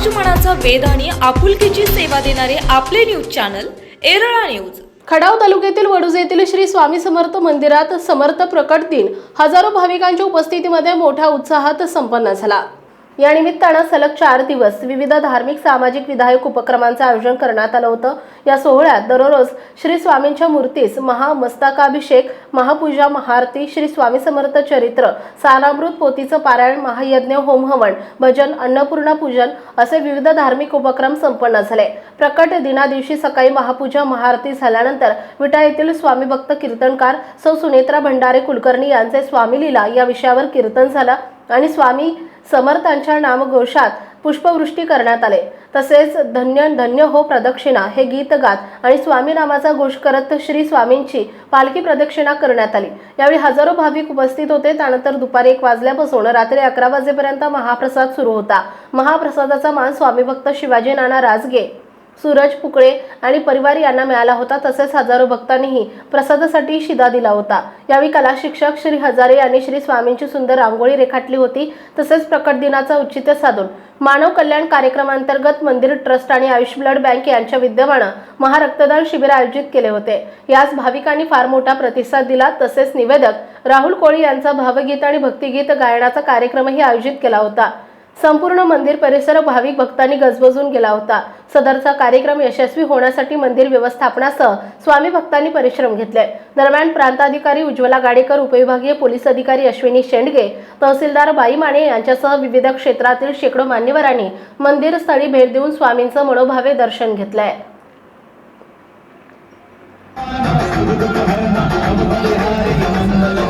समाजमनाचा वेद आणि आपुलकीची सेवा देणारे आपले न्यूज चॅनल एरळा न्यूज. खडाव तालुक्यातील वडूज येथील श्री स्वामी समर्थ मंदिरात समर्थ प्रकट दिन हजारो भाविकांच्या उपस्थितीमध्ये मोठ्या उत्साहात संपन्न झाला. या निमित्तानं सलग चार दिवस विविध धार्मिक सामाजिक विधायक उपक्रमांचं आयोजन करण्यात आलं होतं. या सोहळ्यात दररोज श्री स्वामींच्या मूर्तीस महामस्तकाभिषेक महापूजा महाआरती श्री स्वामी समर्थ चरित्र सारामृत पोतीचं पारायण महायज्ञ होमहवन भजन अन्नपूर्णा पूजन असे विविध धार्मिक उपक्रम संपन्न झाले. प्रकट दिना दिवशी सकाळी महापूजा महाआरती झाल्यानंतर विटा येथील स्वामी भक्त कीर्तनकार सौ सुनेत्रा भंडारे कुलकर्णी यांचे स्वामी लीला या विषयावर कीर्तन झालं. आणि स्वामी समर्थांच्या नामघोषात पुष्पवृष्टी करण्यात आले. तसेच धन्य धन्य हो प्रदक्षिणा हे गीत गात आणि स्वामी नामाचा घोष करत श्री स्वामींची पालखी प्रदक्षिणा करण्यात आली. यावेळी हजारो भाविक उपस्थित होते. त्यानंतर दुपारी एक वाजल्यापासून रात्री अकरा वाजेपर्यंत महाप्रसाद सुरू होता. महाप्रसादाचा मान स्वामी भक्त शिवाजी नाना राजगे सूरज पुकळे आणि परिवार यांना मिळाला होता तसेच हजारो भक्तांनीही प्रसादासाठी शिदा दिला होता. यावेळी कला शिक्षक श्री हजारे यांनी श्री स्वामींची सुंदर रांगोळी रेखाटली होती तसेच प्रकट दिनाचा औचित्य साधून मानव कल्याण कार्यक्रमांतर्गत मंदिर ट्रस्ट आणि आयुष ब्लड बँक यांच्या विद्यमानं महारक्तदान शिबिर आयोजित केले होते. यास भाविकांनी फार मोठा प्रतिसाद दिला तसेच निवेदक राहुल कोळी यांचा भावगीत आणि भक्तिगीत गायनाचा कार्यक्रमही आयोजित केला होता. संपूर्ण मंदिर परिसर भाविक भक्तांनी गजबजून गेला होता. सदरचा कार्यक्रम यशस्वी होण्यासाठी मंदिर व्यवस्थापनासह स्वामी भक्तांनी परिश्रम घेतले. दरम्यान प्रांताधिकारी उज्ज्वला गाडेकर उपविभागीय पोलीस अधिकारी अश्विनी शेंडगे तहसीलदार बाई माने यांच्यासह विविध क्षेत्रातील शेकडो मान्यवरांनी मंदिर स्थळी भेट देऊन स्वामींचं मनोभावे दर्शन घेतलंय. आहे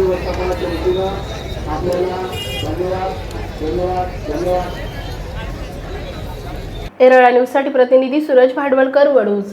व्यवस्थापनाच्या वतीनं आपल्याला धन्यवाद धन्यवाद धन्यवाद एरळा न्यूजसाठी प्रतिनिधी सूरज भाडवलकर वडूज.